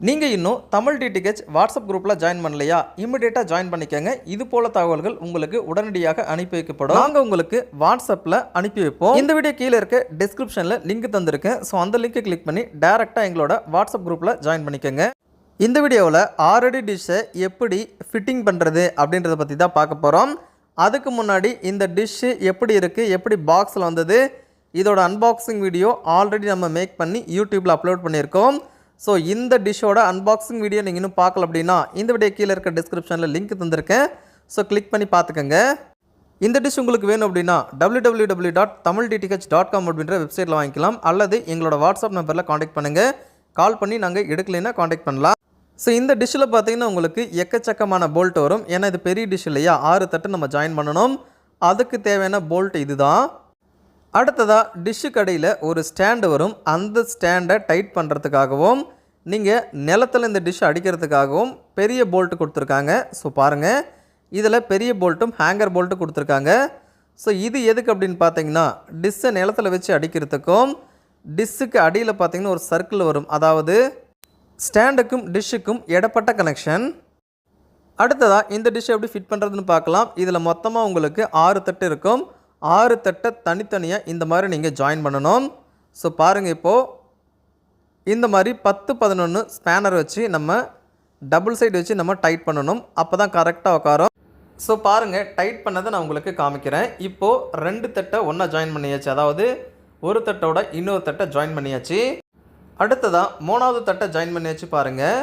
நீங்கள் இன்னும் Tamil DTH WhatsApp குரூப்பில் ஜாயின் பண்ணலையா? இமிடியேட்டாக ஜாயின் பண்ணிக்கோங்க. இது போல தகவல்கள் உங்களுக்கு உடனடியாக அனுப்பி வைக்கப்படும். நாங்கள் உங்களுக்கு வாட்ஸ்அப்பில் அனுப்பி வைப்போம். இந்த வீடியோ கீழே இருக்க டிஸ்கிரிப்ஷனில் லிங்க் தந்திருக்கேன் ஸோ அந்த லிங்கை கிளிக் பண்ணி டேரெக்டாக எங்களோட வாட்ஸ்அப் குரூப்பில் ஜாயின் பண்ணிக்கோங்க. இந்த வீடியோவில் ஆல்ரெடி டிஷ்ஷை எப்படி ஃபிட்டிங் பண்ணுறது அப்படின்றத பற்றி தான் பார்க்க போகிறோம் அதுக்கு முன்னாடி இந்த டிஷ்ஷு எப்படி இருக்குது எப்படி பாக்ஸில் வந்தது இதோட அன்பாக்சிங் வீடியோ ஆல்ரெடி நம்ம மேக் பண்ணி யூடியூப்பில் அப்லோட் பண்ணியிருக்கோம். ஸோ இந்த டிஷ்ஷோட அன்பாக்சிங் வீடியோ நீங்கள் இன்னும் பார்க்கல அப்படின்னா இந்த வீடியோ கீழே இருக்க டிஸ்கிரிப்ஷனில் லிங்க் தந்திருக்கேன். ஸோ கிளிக் பண்ணி பார்த்துக்கோங்க. இந்த டிஷ் உங்களுக்கு வேணும் அப்படின்னா W dot Tamil DTH dot com அப்படின்ற வெப்சைட்டில் வாங்கிக்கலாம். அல்லது எங்களோட வாட்ஸ்அப் நம்பரில் காண்டாக்ட் பண்ணுங்கள் கால் பண்ணி நாங்கள் எடுக்கலைன்னா காண்டாக்ட் பண்ணலாம். ஸோ இந்த டிஷ்ஷில் பார்த்தீங்கன்னா உங்களுக்கு எக்கச்சக்கமான போல்ட் வரும். ஏன்னா இது பெரிய டிஷ் இல்லையா? ஆறு தட்டு நம்ம ஜாயின் பண்ணணும். அதுக்கு தேவையான போல்ட் இதுதான். அடுத்ததாக டிஷ்ஷு கடையில் ஒரு ஸ்டாண்டு வரும். அந்த ஸ்டாண்டை டைட் பண்ணுறதுக்காகவும் நீங்கள் நிலத்தில் இந்த டிஷ் அடிக்கிறதுக்காகவும் பெரிய போல்ட்டு கொடுத்துருக்காங்க. ஸோ பாருங்கள் இதில் பெரிய போல்ட்டும் ஹேங்கர் போல்ட்டும் கொடுத்துருக்காங்க. ஸோ இது எதுக்கு அப்படின்னு பார்த்தீங்கன்னா டிஷ்ஷை நிலத்தில் வச்சு அடிக்கிறதுக்கும் டிஷ்ஷுக்கு அடியில் பார்த்தீங்கன்னா ஒரு சர்க்கிள் வரும். அதாவது ஸ்டாண்டுக்கும் டிஷ்ஷுக்கும் இடப்பட்ட கனெக்ஷன் அடுத்ததாக இந்த டிஷ் எப்படி ஃபிட் பண்ணுறதுன்னு பார்க்கலாம் இதில் மொத்தமாக உங்களுக்கு ஆறு தட்டு இருக்கும். ஆறு தட்டை தனித்தனியாக இந்த மாதிரி நீங்கள் ஜாயின் பண்ணணும். ஸோ பாருங்கள் இப்போது இந்த மாதிரி பத்து பதினொன்று ஸ்பேனர் வச்சு நம்ம டபுள் சைடு வச்சு நம்ம டைட் பண்ணணும். அப்போ தான் கரெக்டாக உட்காரும். ஸோ பாருங்கள் டைட் பண்ணதை நான் உங்களுக்கு காமிக்கிறேன். இப்போது ரெண்டு தட்டை ஒன்றா ஜாயின் பண்ணியாச்சு. அதாவது ஒரு தட்டோட இன்னொரு தட்டை ஜாயின் பண்ணியாச்சு. அடுத்ததாக மூணாவது தட்டை ஜாயின் பண்ணியாச்சு பாருங்கள்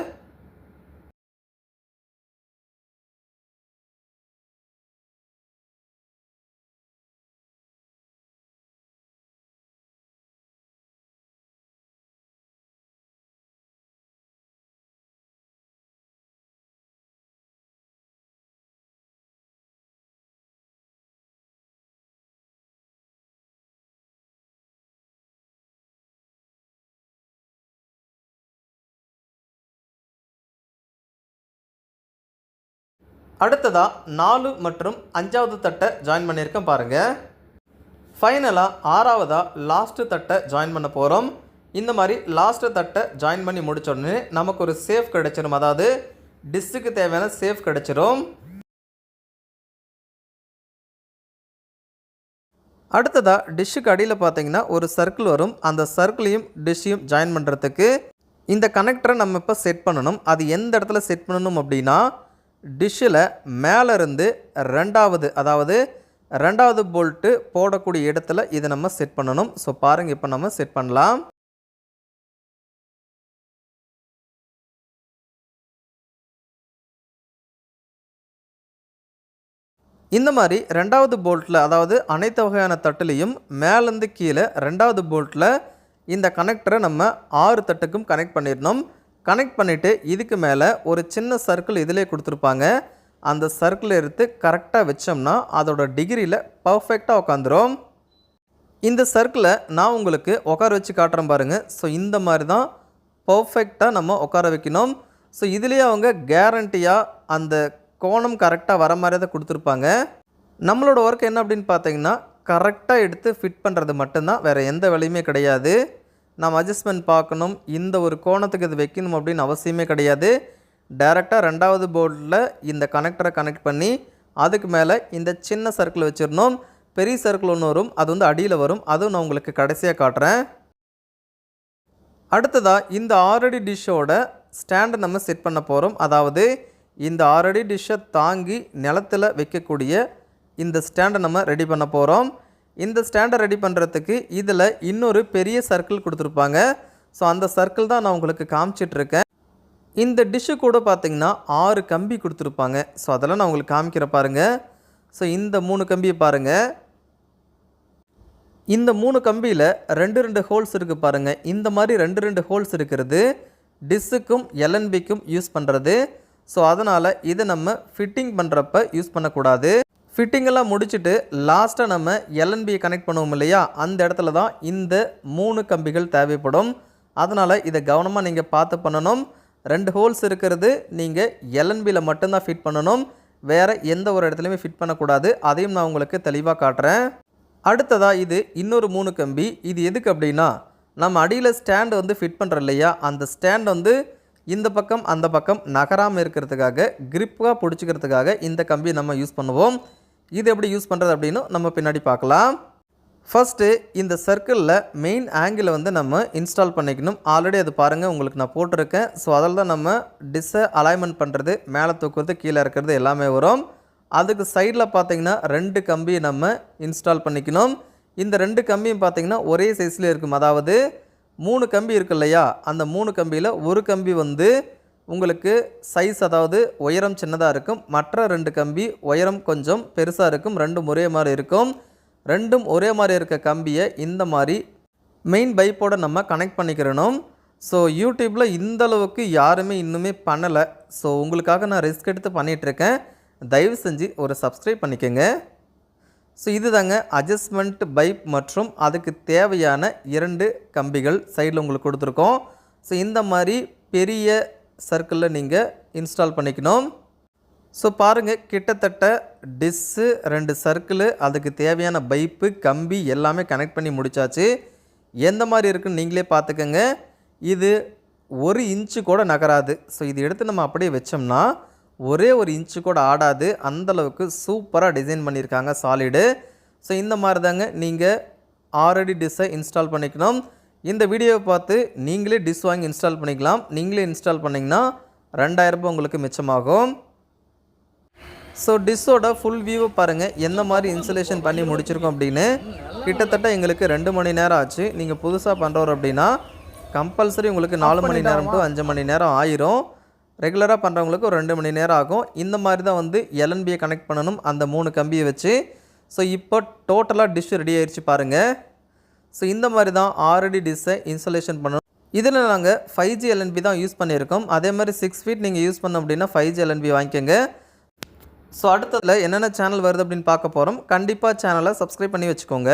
அடுத்ததாக நாலு மற்றும் அஞ்சாவது தட்டை ஜாயின் பண்ணியிருக்கேன் பாருங்கள் ஃபைனலாக ஆறாவதாக லாஸ்ட்டு தட்டை ஜாயின் பண்ண போகிறோம் இந்த மாதிரி லாஸ்ட்டு தட்டை ஜாயின் பண்ணி முடித்தோடனே நமக்கு ஒரு சேஃப் கிடச்சிரும். அதாவது டிஷ்ஷுக்கு தேவையான சேஃப் கிடச்சிரும். அடுத்ததாக டிஷ்ஷுக்கு அடியில் பார்த்தீங்கன்னா ஒரு சர்க்கிள் வரும். அந்த சர்க்கிளையும் டிஷ்ஷையும் ஜாயின் பண்ணுறதுக்கு இந்த கனெக்டரை நம்ம இப்போ செட் பண்ணணும். அது எந்த இடத்துல செட் பண்ணணும் அப்படின்னா டிஷ்ஷில் மேலேருந்து ரெண்டாவது அதாவது ரெண்டாவது போல்ட்டு போடக்கூடிய இடத்துல இதை நம்ம செட் பண்ணணும். ஸோ பாருங்கள் இப்போ நம்ம செட் பண்ணலாம். இந்த மாதிரி ரெண்டாவது போல்ட்டில் அதாவது அனைத்து வகையான தட்டுலையும் மேலேருந்து கீழே ரெண்டாவது போல்ட்டில் இந்த கனெக்டரை நம்ம ஆறு தட்டுக்கும் கனெக்ட் பண்ணிடணும். கனெக்ட் பண்ணிவிட்டு இதுக்கு மேலே ஒரு சின்ன சர்க்கிள் இதிலே கொடுத்துருப்பாங்க. அந்த சர்க்கிள் எடுத்து கரெக்டாக வச்சோம்னா அதோட டிகிரியில் பர்ஃபெக்டாக உட்காந்துரும் இந்த சர்க்கிளை நான் உங்களுக்கு உட்கார வச்சு காட்டுறேன் பாருங்கள் ஸோ இந்த மாதிரி தான் பர்ஃபெக்டாக நம்ம உட்கார வைக்கணும். ஸோ இதுலேயே அவங்க கேரண்டியாக அந்த கோணம் கரெக்டாக வர மாதிரி தான் கொடுத்துருப்பாங்க. நம்மளோட ஒர்க் என்ன அப்படின்னு பார்த்தீங்கன்னா கரெக்டாக எடுத்து ஃபிட் பண்ணுறது மட்டும்தான் வேறு எந்த வேலையுமே கிடையாது. நம்ம அட்ஜஸ்ட்மெண்ட் பார்க்கணும். இந்த ஒரு கோணத்துக்கு இது வைக்கணும் அப்படின்னு அவசியமே கிடையாது. டைரெக்டாக ரெண்டாவது போர்டில் இந்த கனெக்டரை கனெக்ட் பண்ணி அதுக்கு மேலே இந்த சின்ன சர்க்கிள் வச்சிடணும். பெரிய சர்க்கிள் ஒன்று வரும் அது வந்து அடியில் வரும். அதுவும் நான் உங்களுக்கு கடைசியாக காட்டுறேன். அடுத்ததாக இந்த ஆரடி டிஷ்ஷோட ஸ்டாண்டை நம்ம செட் பண்ண போகிறோம் அதாவது இந்த ஆரடி டிஷ்ஷை தாங்கி நிலத்தில் வைக்கக்கூடிய இந்த ஸ்டாண்டை நம்ம ரெடி பண்ண போகிறோம் இந்த ஸ்டாண்டை ரெடி பண்ணுறதுக்கு இதில் இன்னொரு பெரிய சர்க்கிள் கொடுத்துருப்பாங்க. ஸோ அந்த சர்க்கிள் தான் நான் உங்களுக்கு காமிச்சிட்ருக்கேன். இந்த டிஷ்ஷு கூட பார்த்தீங்கன்னா ஆறு கம்பி கொடுத்துருப்பாங்க. ஸோ அதெல்லாம் நான் உங்களுக்கு காமிக்கிற பாருங்க. ஸோ இந்த மூணு கம்பியை பாருங்கள் இந்த மூணு கம்பியில் ரெண்டு ரெண்டு ஹோல்ஸ் இருக்குது பாருங்கள் இந்த மாதிரி ரெண்டு ரெண்டு ஹோல்ஸ் இருக்கிறது டிஸ்ஸுக்கும் எல்என்பிக்கும் யூஸ் பண்ணுறது ஸோ அதனால் இதை நம்ம ஃபிட்டிங் பண்ணுறப்ப யூஸ் பண்ணக்கூடாது. ஃபிட்டிங்கெல்லாம் முடிச்சுட்டு லாஸ்ட்டாக நம்ம எல்என்பியை கனெக்ட் பண்ணுவோம் இல்லையா? அந்த இடத்துல தான் இந்த மூணு கம்பிகள் தேவைப்படும். அதனால் இதை கவனமாக நீங்கள் பார்த்து பண்ணணும். ரெண்டு ஹோல்ஸ் இருக்கிறது நீங்கள் எல்என்பியில் மட்டும்தான் ஃபிட் பண்ணணும். வேறு எந்த ஒரு இடத்துலையுமே ஃபிட் பண்ணக்கூடாது. அதையும் நான் உங்களுக்கு தெளிவாக காட்டுறேன். அடுத்ததாக இது இன்னொரு மூணு கம்பி. இது எதுக்கு அப்படின்னா நம்ம அடியில் ஸ்டாண்டு வந்து ஃபிட் பண்ணுறோம் இல்லையா? அந்த ஸ்டாண்ட் வந்து இந்த பக்கம் அந்த பக்கம் நகராமல் இருக்கிறதுக்காக கிரிப்பாக பிடிச்சிக்கிறதுக்காக இந்த கம்பியை நம்ம யூஸ் பண்ணுவோம். இது எப்படி யூஸ் பண்ணுறது அப்படின்னு நம்ம பின்னாடி பார்க்கலாம். ஃபஸ்ட்டு இந்த சர்க்கிளில் மெயின் ஆங்கிளை வந்து நம்ம இன்ஸ்டால் பண்ணிக்கணும். ஆல்ரெடி அது பாருங்கள் உங்களுக்கு நான் போட்டிருக்கேன். ஸோ அதில் தான் நம்ம டிஷ்ஷை அலைன்மெண்ட் பண்ணுறது மேலே தூக்குறது கீழே இருக்கிறது எல்லாமே வரும். அதுக்கு சைடில் பார்த்தீங்கன்னா ரெண்டு கம்பியை நம்ம இன்ஸ்டால் பண்ணிக்கணும். இந்த ரெண்டு கம்பியும் பார்த்தீங்கன்னா ஒரே சைஸில் இருக்கும். அதாவது மூணு கம்பி இருக்கு இல்லையா? அந்த மூணு கம்பியில் ஒரு கம்பி வந்து உங்களுக்கு சைஸ் அதாவது உயரம் சின்னதாக இருக்கும். மற்ற ரெண்டு கம்பி உயரம் கொஞ்சம் பெருசாக இருக்கும். ரெண்டும் ஒரே மாதிரி இருக்கும். ரெண்டும் ஒரே மாதிரி இருக்க கம்பியை இந்த மாதிரி மெயின் பைப்போடு நம்ம கனெக்ட் பண்ணிக்கிறணும். ஸோ யூடியூப்பில் இந்தளவுக்கு யாருமே இன்னுமே பண்ணலை. ஸோ உங்களுக்காக நான் ரிஸ்க் எடுத்து பண்ணிகிட்ருக்கேன் தயவு செஞ்சு ஒரு சப்ஸ்கிரைப் பண்ணிக்கோங்க. ஸோ இதுதாங்க அட்ஜஸ்ட்மெண்ட் பைப் மற்றும் அதுக்கு தேவையான இரண்டு கம்பிகள் சைடில் உங்களுக்கு கொடுத்துருக்கோம். ஸோ இந்த மாதிரி பெரிய சர்க்கிளில் நீங்கள் இன்ஸ்டால் பண்ணிக்கணும். ஸோ பாருங்கள் கிட்டத்தட்ட டிஸ்ஸு ரெண்டு சர்க்கிளு அதுக்கு தேவையான பைப்பு கம்பி எல்லாமே கனெக்ட் பண்ணி முடிச்சாச்சு. எந்த மாதிரி இருக்குன்னு நீங்களே பார்த்துக்கோங்க. இது ஒரு இன்ச்சு கூட நகராது. ஸோ இது எடுத்து நம்ம அப்படியே வச்சோம்னா ஒரே ஒரு இன்ச்சு கூட ஆடாது. அந்தளவுக்கு சூப்பராக டிசைன் பண்ணியிருக்காங்க சாலிடு ஸோ இந்த மாதிரி தாங்க நீங்கள் ஆல்ரெடி டிஷ்ஷை இன்ஸ்டால் பண்ணிக்கணும். இந்த வீடியோவை பார்த்து நீங்களே டிஷ் வாங்கி இன்ஸ்டால் பண்ணிக்கலாம். நீங்களே இன்ஸ்டால் பண்ணிங்கன்னா ரெண்டாயிரரூபா உங்களுக்கு மிச்சமாகும். ஸோ டிஷ்ஷோட ஃபுல் வியூவை பாருங்கள் எந்த மாதிரி இன்சுலேஷன் பண்ணி முடிச்சிருக்கோம் அப்படின்னு. கிட்டத்தட்ட எங்களுக்கு ரெண்டு மணி நேரம் ஆச்சு. நீங்கள் புதுசாக பண்ணுறோம் அப்படின்னா கம்பல்சரி உங்களுக்கு நாலு மணி நேரம் டு அஞ்சு மணி நேரம் ஆயிரும். ரெகுலராக பண்ணுறவங்களுக்கு ஒரு ரெண்டு மணி நேரம் ஆகும். இந்த மாதிரி தான் வந்து எல்என்பியை கனெக்ட் பண்ணணும் அந்த மூணு கம்பியை வச்சு. ஸோ இப்போ டோட்டலாக டிஷ் ரெடி ஆயிடுச்சு பாருங்கள் ஸோ இந்த மாதிரி தான் ஆல்ரெடி டிஷ்ஷை இன்ஸ்டலேஷன் பண்ணணும். இதில் நாங்கள் ஃபைவ் ஜி எல்என்பி தான் யூஸ் பண்ணியிருக்கோம். அதே மாதிரி சிக்ஸ் ஃபீட் நீங்கள் யூஸ் பண்ணோம் அப்படின்னா ஃபைவ் ஜி எல்என்பி வாங்கிக்கோங்க. ஸோ அடுத்ததில் என்னென்ன சேனல் வருது அப்படின்னு பார்க்க போகிறோம் கண்டிப்பாக சேனலை சப்ஸ்கிரைப் பண்ணி வச்சுக்கோங்க.